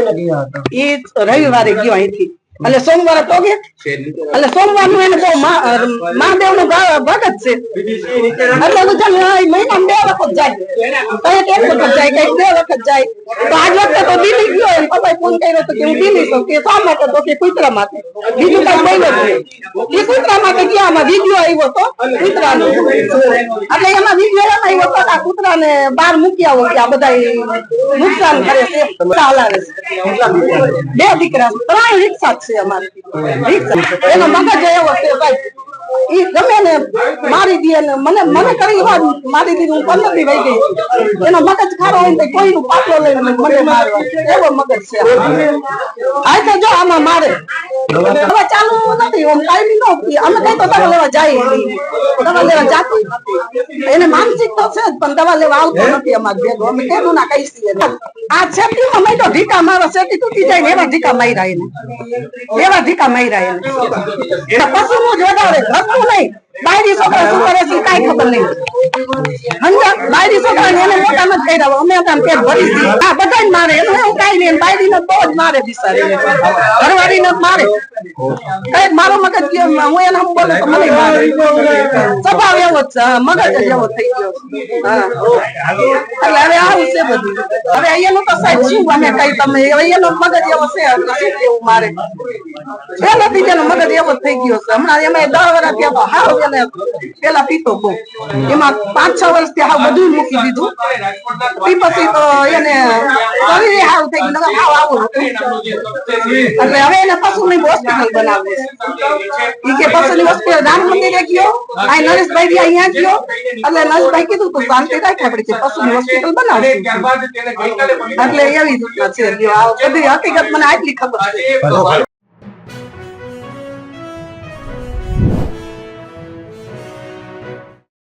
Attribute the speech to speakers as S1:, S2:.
S1: લઈને ગયા હતા
S2: ઈ રવિવારે ગયો અહીંથી. એટલે સોમવારે પોગે એટલે સોમવારનું એને બહુ મહાદેવનું ભગત છે. એટલે ચાલ મહિના બે વખત જાય. કંઈક એક વખત જાય, કંઈક બે વખત જાય. તો આજ વખતે તો દિલ્હી ગયો એમ. પપ્પા ફોન કર્યો તો કે હું દિલ્હી છું કે શા માટે તો કે કુતરા માટે બીજું કઈ બોલ્યો જ કુતરા માટે ગયા આમાં વીડિયો આવ્યો તો? કુતરા એટલે એમાં વીડિયો એમ આવ્યો તો આ કુતરા ને બહાર મૂકી આવો કે આ બધા નુકસાન કરે છે. બે દીકરા છે. ત્રણ રિક્ષા જ છે અમારે. એનો મગજ એવો છે ભાઈ. ઈ ગમે ને મારી દે ને મને મને કરી વાર મારી દીધી હું પંદર દી વહી ગઈ. એનો મગજ ખારો હોય ને કોઈ નું પાટલો લઈને મને મારવા. એવો મગજ છે. આ તો જો આમાં મારે. નથી આમ કાયમી નો અમે કઈ તો દવા લેવા જાય દવા લેવા જાતું એને માનસિક તો છે પણ દવા લેવા આવતો નથી અમારે ભેગો. અમે કેનું ના કહી છીએ આ છેટીમાં મેં તો ઢીકા મારો છેટી તૂટી જાય ને એવા ઢીકા માર્યા એને. એવા ઢીકા માર્યા એને. પશુ નું જ વધારે ઘરનું નહીં. બાયરી છોકરા શું કરે છે કઈ ખબર નહીં. મોટા કર્યા અમે હતા પેટ ભરી. હા. બધા મારે. એનું એવું કઈ નહીં. બાયરી ને બહુ જ મારે બિસારી ઘરવાળી ને મારે. કઈ મારો મગજ હું એને બોલું મને સ્વભાવ એવો જ છે. મગજ જ એવો થઈ ગયો એટલે હવે આવું છે બધું. હવે અહીંયાનું તો સાહેબ શું અમે કઈ તમે અહીંયા એનો મગજ એવો છે એવું મારે કેવું મારે. પેલાથી જેનો મગજ એવો જ થઈ ગયો છે. હમણાં એમાં દસ વર્ષ થયા હાવ પેલા પીતો બહુ એમાં પાંચ છ વર્ષથી હાવ બધું મૂકી દીધું. ઈ પછી તો એને શરીરે હાવ થઈ ગયું આવું હતું. એટલે હવે એને પશુ ની હોસ્પિટલ બનાવે. છે ઈ કે પશુની હોસ્પિટલ રામ મંદિરે ગયો આ નરેશભાઈ અહીંયા ગયો એટલે નરેશભાઈ કીધું તું શાંતિ રાખ આપણે કે પશુ ની હોસ્પિટલ બનાવે એટલે એવી રીતના છે. બધી હકીકત મને આટલી ખબર છે.